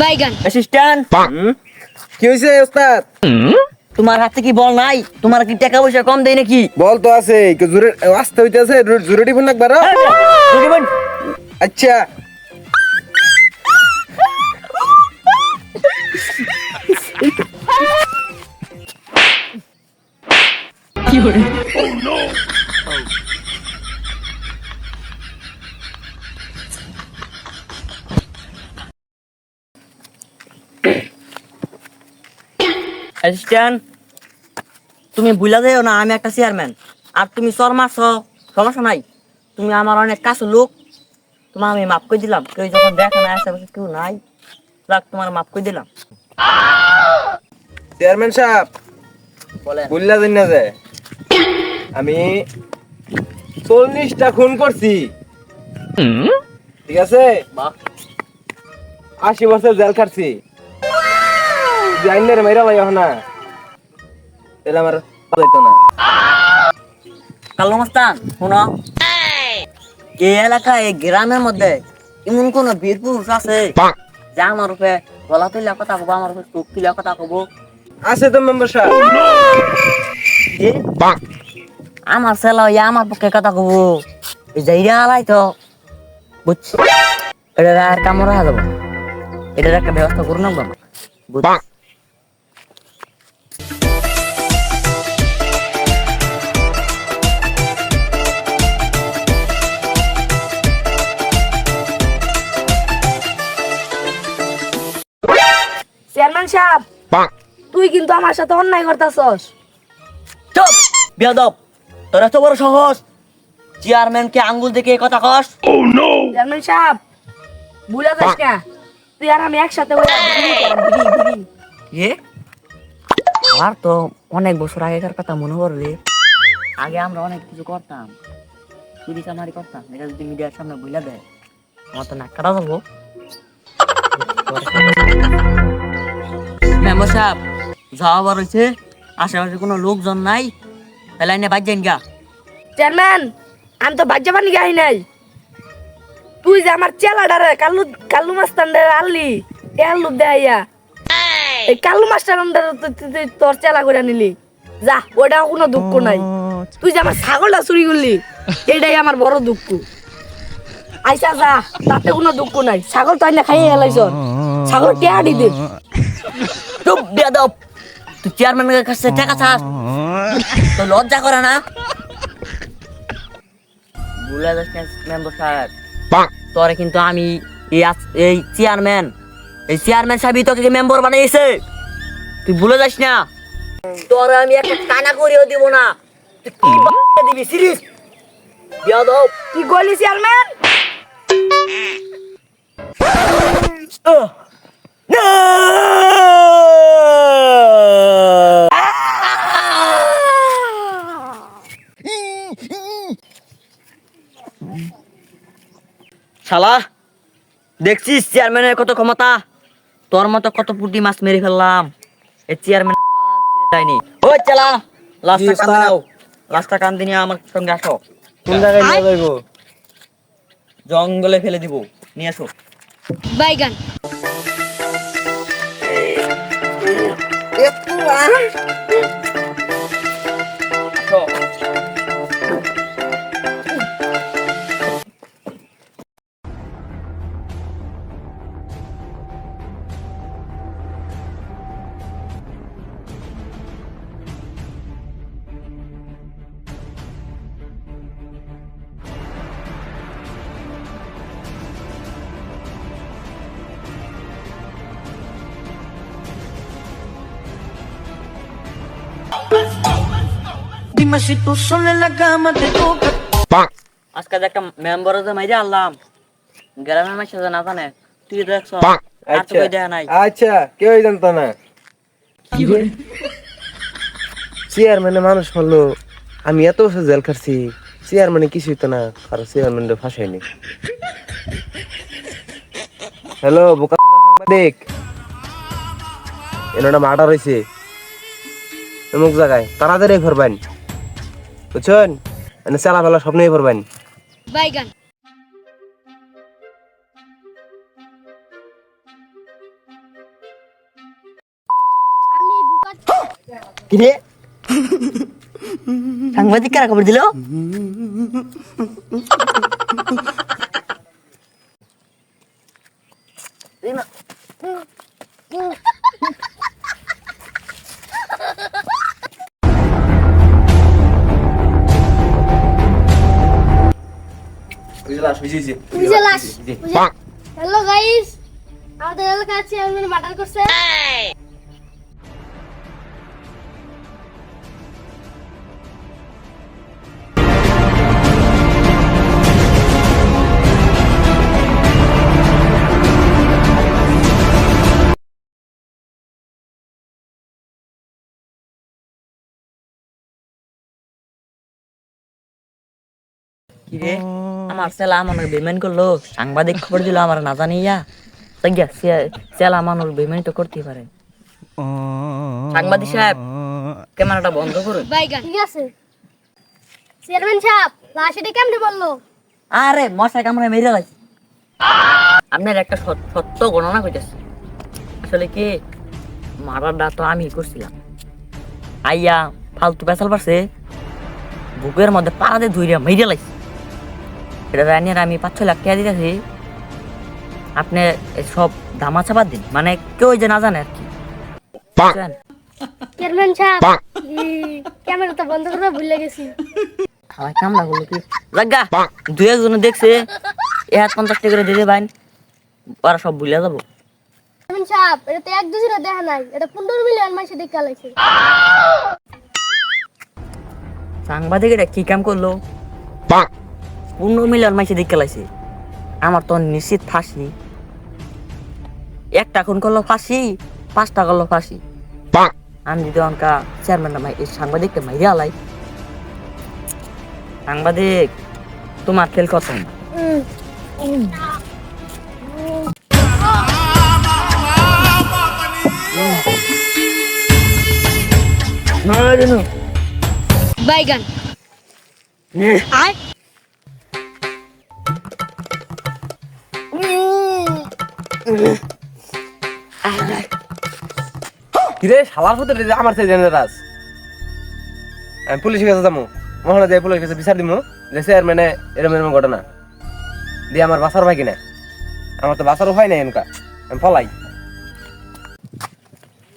বাইগান। Assistant কি হয়েছে ওস্তাদ? তোমার হাতে কি বল নাই? তোমার কি টাকা পয়সা কম দেয় নাকি? বল তো আছে কি জোরে আসতে হইতে আছে জোরে টিপুন একবার বুঝিবেন? আচ্ছা। অ্যাসিস্ট্যান্ট তুমি ভুলা যাও না আমি একটা চেয়ারম্যান আর তুমি চর মারছ সমস্যা নাই। তুমি আমার অনেক কাছে লোক। তোমার আমি মাফ করে দিলাম। কেউ যখন দেখে না আশেপাশে কেউ নাই। যাক তোমার মাফ করে দিলাম। চেয়ারম্যান সাহেব বললা দিন না যে আমি চল্লিশটা খুন করছি। ঠিক আছে? আশি বছর জেল খাটছি। জাইনের মেরা লাগে না তাহলে আমার না। কালো মাস্তান শোনো। এই এই গ্রামের মধ্যে এমন কোন বীর পুরুষ আছে যে আমার উপরে গলা তুলে কথা কব আমার উপরে চোখ তুলে কথা কব? আছে তো মেম্বার সাহেব। আমার ছেলে ইয়া আমার পক্ষে কথা কব। যাইরা আলাই তো বুঝছি? এটা আর কামড় যাব এটার একটা ব্যবস্থা করুন বাবা বুঝছি? চেয়ারম্যান সাহেব তুই কিন্তু আমার সাথে অন্যায় করতেছস। চুপ বেয়াদব। তোর এত বড় সহজ চেয়ারম্যানকে আঙ্গুল দেখে কথা কস। চেয়ারম্যান সাহেব ভুলে যাস না। তুই আর আমি একসাথে হয়ে। এ তো অনেক বছর আগেকার কথা মনে পড়লে আগে আমরা অনেক কিছু করতাম। চুরি চামারি করতাম এটা যদি মিডিয়ার সামনে বইলা দেয় আমার তো নাক কাটা যাব। মেম্বার সাহেব, যাওয়া বার আশেপাশে কোনো লোকজন নাই। তাহলে আইনে বাদ যাইন গা। চেয়ারম্যান, আমি তো ভাজ্য পানি গাই নাই। তুই যে আমার চেলাডারে কাল্লু কাল্লু মাস্টার আনলি, এ আল্লু দেয়া এই কাল্লু মাস্টার তোর চেলা করে নিলি। যা ওটা কোনো দুঃখ নাই। তুই যে আমার ছাগলটা চুরি করলি এটাই আমার বড় দুঃখ। আইসা যা, তাতে কোনো দুঃখ নাই। ছাগল তো আইনা খাইয়ে হেলাইছ ছাগল টেয়ারি দে? চুপ বেয়াদব তুই চেয়ারম্যানের কাছে টাকা চাস। তো লজ্জা করে না? ভুলে যাস মেম্বার সাহেব। তোরে কিন্তু আমি এই চেয়ারম্যান এই চেয়ারম্যান সাহেবই তোকে মেম্বার বানিয়েছে? তুই ভুলে যাস না। তোরে আমি একটা কানা করেও দিব না। তুই কি দিবি সিরিজ বেয়াদব তুই গলি চেয়ারম্যান আহ! শালা দেখছিস চেয়ারম্যানের কত ক্ষমতা? তোর মতো কত পুটি মাছ মেরে ফেললাম। এই চেয়ারম্যান যায়নি। ও চালা লাস্টটা কান্দে স্যার। নাও। লাস্টটা কান্দে নিয়ে আমার সঙ্গে আসো। কোন জায়গায় নিয়ে যাইবো? জঙ্গলে ফেলে দিব। নিয়ে আসো। বাইগান। আসো Dime si tú sola en la cama te toca. আজকে যে একটা মেম্বার যে মাইরে আনলাম। গ্রামের মাসে যে না জানে। তুই দেখছ। আচ্ছা আচ্ছা কেউ জানতো না। চেয়ারম্যানে মানুষ বলল আমি এত বছর জেল খাটছি। চেয়ারম্যানে কিছুই তো না। আর চেয়ারম্যানটা ফাঁসাইনি হ্যালো বোকা সাংবাদিক। এনাটা মার্ডার হয়েছে অমুক জায়গায়। তাড়াতাড়ি ভরবেন বুঝছেন? মানে চালা ফেলা সব নিয়ে পড়বেন। বাইগান কিরে সাংবাদিক কারা খবর দিল? বুঝে লাস হ্যালো গাইস আমাদের এলাকার চেয়ারম্যান মার্ডার করছে। কিরে আমার আমার বেমেন করল। সাংবাদিক খবর দিল আমার না জানিয়া। বেমেন তো করতে পারে। সাংবাদিক সাহেব ক্যামেরাটা বন্ধ করুন। ঠিক আছে? চেয়ারম্যান সাহেব কেমনে বলল আরে মশাই কামড়ে মেরে লাগছে আপনার একটা সত্য গণনা করতেছে আসলে কি মারারটা তো আমি করছিলাম। আইয়া ফালতু পেশাল পারছে বুকের মধ্যে পাড়াতে ধুইরা মেরে লাগছে এটা জানি আমি পাঁচ ছয় লাখ টাকা দিতেছি। আপনি সব ধামা চাপার দিন। মানে কেউ যে না জানে আর কি। চেয়ারম্যান সাহেব ক্যামেরা তো বন্ধ করে ভুলে গেছি। খাওয়াই কামড়া গুলো কি? লাগা দুই একজন দেখছে এ হাত পঞ্চাশ টাকা করে দিতে পাইন ওরা সব ভুলে যাব। চেয়ারম্যান সাহেব এটা তো এক দুজনে দেখা নাই এটা পনেরো মিলিয়ন মাসে দেখা লাগছে সাংবাদিক এটা কি কাম করল? পনেরো মিলিয়ন মাইসে দেখে লাইছে। আমার তো নিশ্চিত ফাঁসি। একটা খুন করল ফাঁসি পাঁচটা করল ফাঁসি। আমি যদি অনকা চেয়ারম্যান এই সাংবাদিককে মাইরে আলাই সাংবাদিক তোমার খেল কত বাইগান আয়। কিরে আমার কাছে যাব। মহানা যাই পুলিশের কাছে বিচার দিব যে স্যার মানে এরম এরম ঘটনা। দিয়ে আমার বাসার ভাই কিনা আমার তো বাসারও হয় না এনকা। পলাই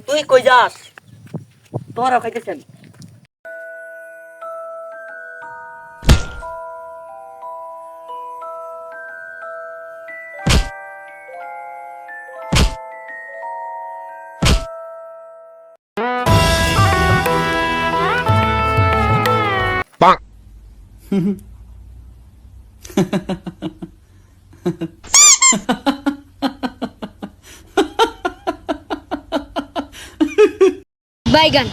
তুই কই যাস? তোরাও খাইতেছেন? বাইগান